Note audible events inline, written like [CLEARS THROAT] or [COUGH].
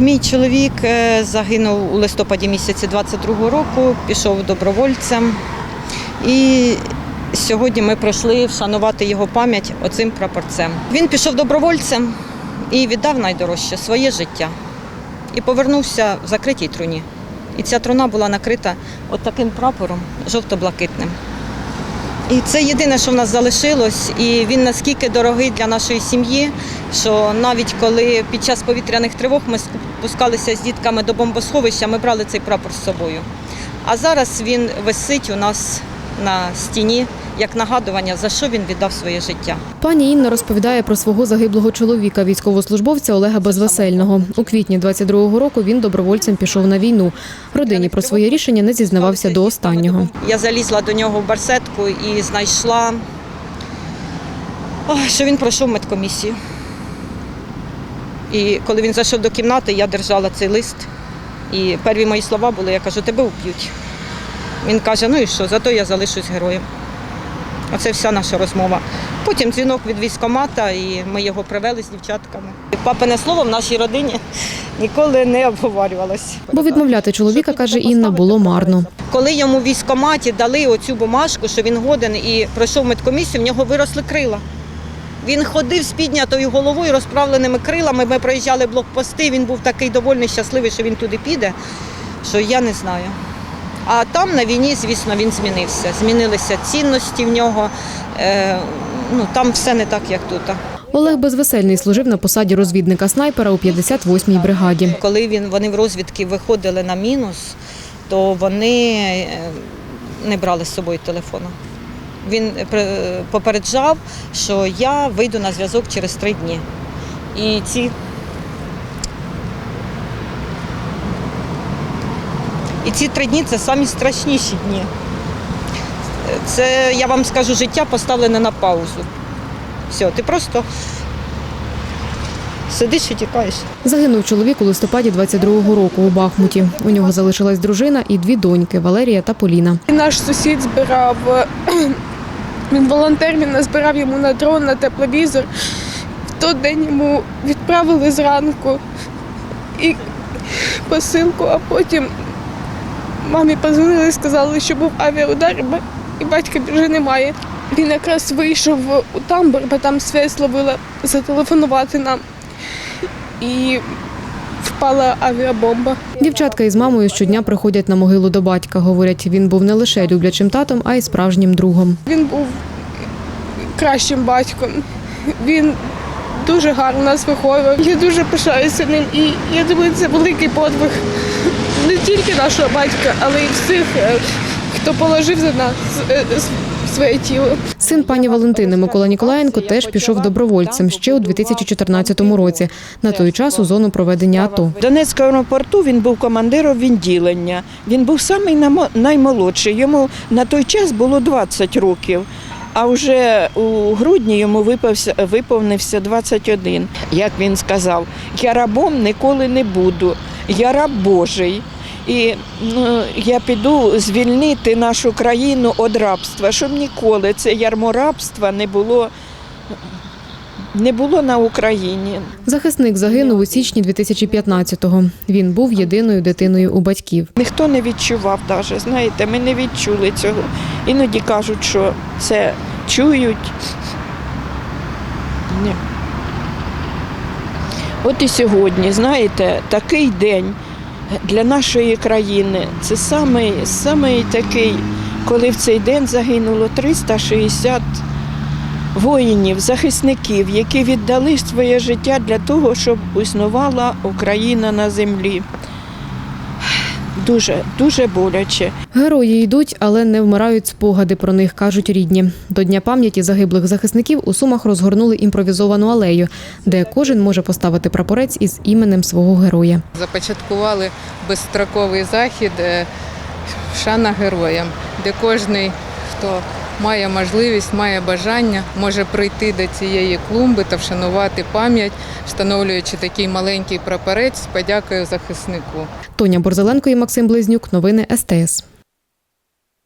Мій чоловік е, загинув у листопаді місяці 22-го року, пішов добровольцем. І сьогодні ми пройшли вшанувати його пам'ять оцим прапорцем. Він пішов добровольцем і віддав найдорожче своє життя. І повернувся в закритій труні. І ця труна була накрита от таким прапором жовто-блакитним. І це єдине, що в нас залишилось, і він наскільки дорогий для нашої сім'ї, що навіть коли під час повітряних тривог ми спускалися з дітками до бомбосховища, ми брали цей прапор з собою. А зараз він висить у нас на стіні як нагадування, за що він віддав своє життя. Пані Інна розповідає про свого загиблого чоловіка, військовослужбовця Олега Безвесельного. У квітні 22-го року він добровольцем пішов на війну. Родині про своє рішення не зізнавався до останнього. Я залізла до нього в барсетку і знайшла, що він пройшов медкомісію. І коли він зайшов до кімнати, я держала цей лист. І перві мої слова були, я кажу, тебе вб'ють. Він каже, ну і що, зато я залишусь героєм. Оце вся наша розмова. Потім дзвінок від військкомата, і ми його привели з дівчатками. Папине слово в нашій родині ніколи не обговорювалось. Бо відмовляти чоловіка, каже Інна, було марно. Коли йому в військкоматі дали оцю бумажку, що він годен і пройшов медкомісію, в нього виросли крила. Він ходив з піднятою головою, розправленими крилами. Ми проїжджали блокпости. Він був такий довольний, щасливий, що він туди піде, що я не знаю. А там на війні, звісно, він змінився. Змінилися цінності в нього. Е, ну, там все не так, як тут. Олег Безвесельний служив на посаді розвідника снайпера у 58-й бригаді. Коли він, вони в розвідки виходили на мінус, то вони е, не брали з собою телефона. Він е, попереджав, що я вийду на зв'язок через три дні. І ці, і ці три дні це самі страшніші дні. Це, я вам скажу, життя поставлене на паузу. Все, ти просто сидиш і тікаєш. Загинув чоловік у листопаді 22-го року у Бахмуті. У нього залишилась дружина і дві доньки Валерія та Поліна. І Наш сусід збирав, [CLEARS THROAT] він волонтер, він назбирав йому на дрон, на тепловізор. В той день йому відправили зранку і посилку, а потім мамі позвонили сказали, що був авіаудар, і батька вже немає. Він якраз вийшов у тамбур, бо там связь ловила зателефонувати нам. І впала авіабомба. Дівчатка із мамою щодня приходять на могилу до батька. Говорять, він був не лише люблячим татом, а й справжнім другом. Він був кращим батьком. Він дуже гарно нас виховував. Я дуже пишаюся ним. І я думаю, це великий подвиг тільки нашого батька, але й всіх, е, хто положив за нас е, своє тіло. Син пані Валентини Микола Ніколаєнко теж пішов добровольцем ще у 2014 році. На той час у зону проведення АТО. В Донецькому порту він був командиром відділення. Він був самий наймолодший. Йому на той час було 20 років. А вже у грудні йому виповнився, виповнився 21. Як він сказав, я рабом ніколи не буду, я раб Божий. І ну, я піду звільнити нашу країну від рабства, щоб ніколи це ярмо рабства не було, не було на Україні. Захисник загинув у січні 2015-го. Він був єдиною дитиною у батьків. Ніхто не відчував навіть, знаєте, ми не відчули цього. Іноді кажуть, що це чують. Ні. От і сьогодні, знаєте, такий день для нашої країни. Це самий, самий такий, коли в цей день загинуло 360 воїнів, захисників, які віддали своє життя для того, щоб існувала Україна на землі. Дуже, дуже боляче. Герої йдуть, але не вмирають спогади про них, кажуть рідні. До Дня пам'яті загиблих захисників у Сумах розгорнули імпровізовану алею, де кожен може поставити прапорець із іменем свого героя. започаткували безстроковий захід е, Шана героям, де кожний хто має можливість, має бажання, може прийти до цієї клумби та вшанувати пам'ять, встановлюючи такий маленький прапорець з подякою захиснику. Тоня Борзеленко і Максим Близнюк. Новини СТС.